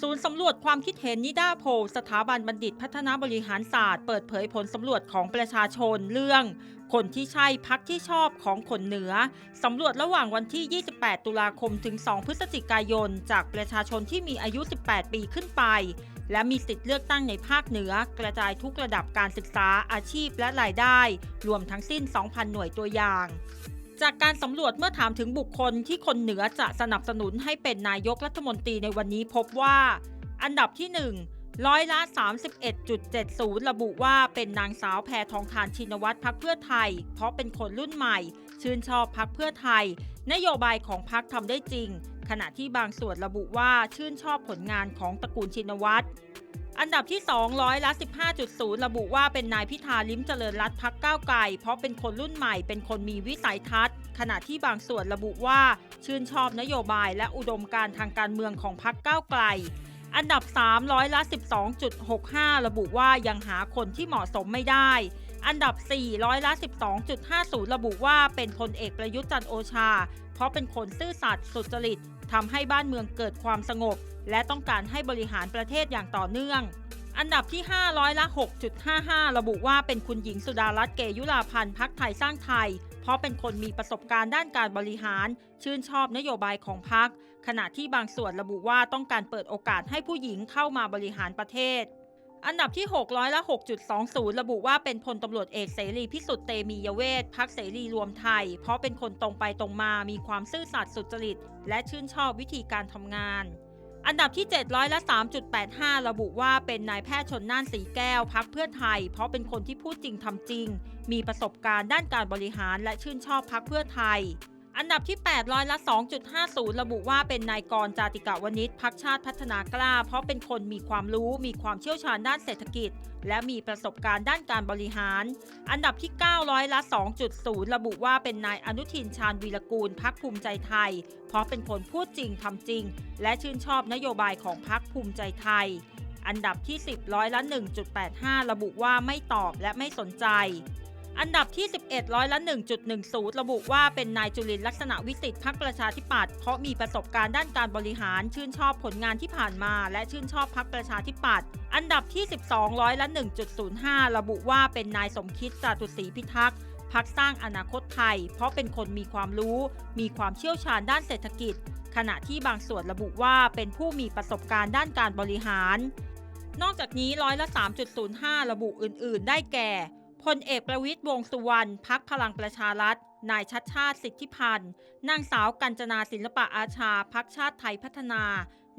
ศูนย์สำรวจความคิดเห็นนิดาโพลสถาบันบัณฑิตพัฒนาบริหารศาสตร์ เปิดเผยผลสำรวจของประชาชนเรื่อง คนที่ใช่พักที่ชอบของคนเหนือ สำรวจระหว่างวันที่ 28 ตุลาคมถึง 2 พฤศจิกายน จากประชาชนที่มีอายุ 18 ปีขึ้นไป และมีสิทธิ์เลือกตั้งในภาคเหนือ กระจายทุกระดับการศึกษาอาชีพและรายได้ รวมทั้งสิ้น 2,000 หน่วยตัวอย่าง จากการสำรวจเมื่อถามถึงบุคคลที่คนเหนือจะสนับสนุนให้เป็นนายกรัฐมนตรีในวันนี้พบว่า อันดับที่ 1 ร้อยละ 31.70 ระบุว่าเป็นนางสาวแพทองทานชินวัตรพักเพื่อไทย เพราะเป็นคนรุ่นใหม่ ชื่นชอบพักเพื่อไทย นโยบายของพักทำได้จริง ขณะที่บางส่วนระบุว่าชื่นชอบผลงานของตระกูลชินวัตร อันดับที่2ร้อยละ15.0 ระบุว่าเป็นนายพิธาลิ้มเจริญรัตพักก้าวไกล เพราะเป็นคนรุ่นใหม่เป็นคนมีวิสัยทัศน์ ขณะที่บางส่วนระบุว่าชื่นชอบนโยบายและอุดมการทางการเมืองของพักก้าวไกล อันดับ3ร้อยละ12.65 ระบุว่ายังหาคนที่เหมาะสมไม่ได้ อันดับ 4 ร้อยละ 12.50 ระบุว่าเป็นพลเอกประยุทธ์จันโอชา เพราะเป็นคนซื่อสัตย์สุจริตทำให้บ้านเมืองเกิดความสงบ และต้องการให้บริหารประเทศอย่างต่อเนื่อง อันดับที่ 5 ร้อยละ 6.55 ระบุว่าเป็นคุณหญิงสุดารัตน์เกยุราพันธ์พักไทยสร้างไทย เพราะเป็นคนมีประสบการณ์ด้านการบริหาร ชื่นชอบนโยบายของพักขณะที่บางส่วนระบุว่าต้องการเปิดโอกาสให้ผู้หญิงเข้ามาบริหารประเทศ อันดับที่ 6 ร้อยละ6.20 ระบุว่าเป็นพลตำรวจเอกเสรีพิสุทธิ์เตมียเวทพักเสรีรวมไทย เพราะเป็นคนตรงไปตรงมามีความซื่อสัตย์สุจริต และชื่นชอบวิธีการทำงาน อันดับที่700ละ3.85 ระบุว่าเป็นนายแพทย์ชนน่านสีแก้วพักเพื่อไทย เพราะเป็นคนที่พูดจริงทำจริง มีประสบการณ์ด้านการบริหารและชื่นชอบพักเพื่อไทย อันดับที่ 8 ร้อยละ 2.50 ระบุว่าเป็นนายกรจาติกาวนิชพักชาติพัฒนากล้า เพราะเป็นคนมีความรู้มีความเชี่ยวชาญด้านเศรษฐกิจ และมีประสบการณ์ด้านการบริหาร อันดับที่ 9 ร้อยละ 2.0 ระบุว่าเป็นนายอนุทินชาญวีรกูลพักภูมิใจไทย เพราะเป็นคนพูดจริงทำจริง และชื่นชอบนโยบายของพักภูมิใจไทย อันดับที่ 10 ร้อยละ 1.85 ระบุว่าไม่ตอบและไม่สนใจ อันดับที่ 11 ร้อยละ 1.10 ระบุว่าเป็นนายจุลินลักษณะวิสิทธิ์พักประชาธิปัตย์เพราะมีประสบการณ์ด้านการบริหารชื่นชอบผลงานที่ผ่านมา และชื่นชอบพักประชาธิปัตย์อันดับที่ 12 ร้อยละ 1.05 ระบุว่าเป็นนายสมคิดจาตุศรีพิทักษ์พักสร้างอนาคตไทย เพราะเป็นคนมีความรู้ มีความเชี่ยวชาญด้านเศรษฐกิจ ขณะที่บางส่วนระบุว่าเป็นผู้มีประสบการณ์ด้านการบริหาร นอกจากนี้ร้อยละ 3.05 ระบุอื่น ๆ ได้แก่ พลเอกประวิตยวงสุวรรณพักพลังประชารัฐ นายชัดชาติสิทธิพันธ์ นางสาวกัญจนาศิลปะอาชาพักชาติไทยพัฒนา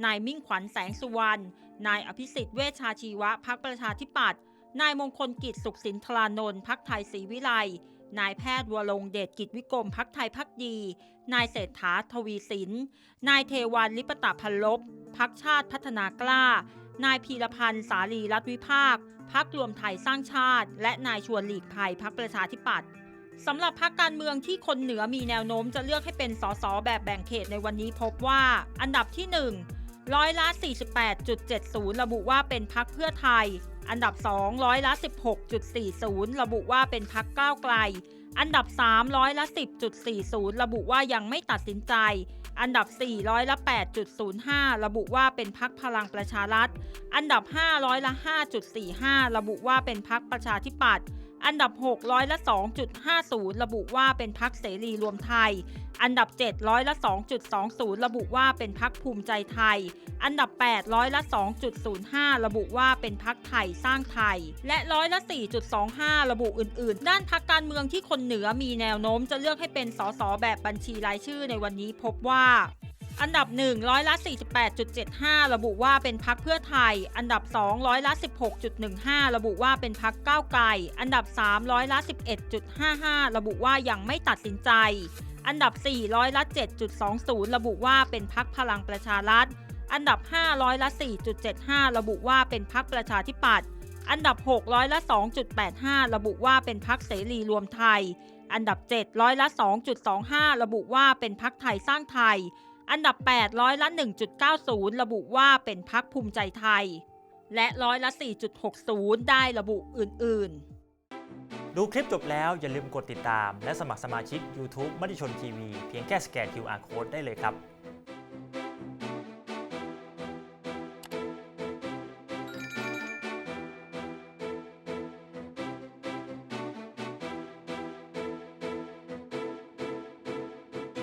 นายมิ่งขวัญแสงสุวรรณ นายอภิสิทธิ์เวชชาชีวะพักประชาธิปัตย์ นายมงคลกิจสุขสินทรานนท์พักไทยศรีวิไล นายแพทย์วรงเดชกิจวิกรมพักไทยพักดี นายเศรษฐาทวีสิน นายเทวันลิปตะพันลบพักชาติพัฒนากล้านายพีรพันธ์สาลีรัฐวิภาค พักรวมไทยสร้างชาติ และนายชวนหลีกภัยพักประชาธิปัตย์สำหรับพักการเมืองที่คนเหนือมีแนวโน้มจะเลือกให้เป็นสสแบบแบ่งเขตในวันนี้พบว่า อันดับที่ 1 ร้อยละ 48.70 ระบุว่าเป็นพักเพื่อไทย อันดับ 2 ร้อยละ 16.40 ระบุว่าเป็นพักก้าวไกล อันดับ 3 ร้อยละ 10.40 ระบุว่ายังไม่ตัดสินใจ อันดับ 4 ร้อยละ 8.05 ระบุว่าเป็นพักพลังประชารัฐ อันดับ 5 ร้อยละ 5.45 ระบุว่าเป็นพักประชาธิปัตย์ อันดับ 6 ร้อยละ 2.50 ระบุว่าเป็นพักเสรีรวมไทย อันดับ 7 ร้อยละ 2.20 ระบุว่าเป็นพักภูมิใจไทย อันดับ 8 ร้อยละ 2.05 ระบุว่าเป็นพักไทยสร้างไทย และร้อยละ 4.25 ระบุอื่น ๆ ด้านพักการเมืองที่คนเหนือมีแนวโน้มจะเลือกให้เป็นสสแบบบัญชีรายชื่อในวันนี้พบว่า อันดับ 1 ร้อยละ 48.75 ระบุว่าเป็นพักเพื่อไทย อันดับ 2 ร้อยละ 16.15 ระบุว่าเป็นพักก้าวไกล อันดับ 3 ร้อยละ 11.55 ระบุว่ายังไม่ตัดสินใจ อันดับ 4 ร้อยละ 7.20 ระบุว่าเป็นพักพลังประชารัฐ อันดับ 5 ร้อยละ 4.75 ระบุว่าเป็นพักประชาธิปัตย์ อันดับ 6 ร้อยละ 2.85 ระบุว่าเป็นพักเสรีรวมไทย อันดับ 7 ร้อยละ 2.25 ระบุว่าเป็นพักไทยสร้างไทย อันดับ 8 ร้อยละ 1.90 ระบุว่าเป็นพักภูมิใจไทย และร้อยละ 4.60 ได้ระบุอื่น ๆดูคลิปจบแล้วอย่าลืมกดติดตาม และสมัครสมาชิก YouTube มติชนทีวีเพียงแค่สแกน QR Code ได้เลยครับ